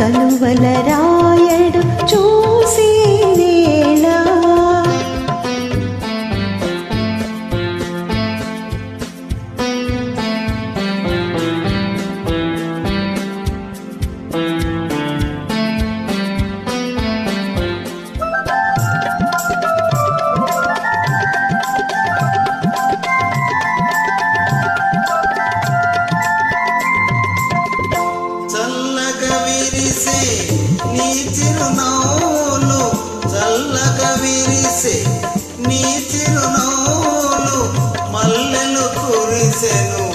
కలువలరా మల్లెలు కురిసెను.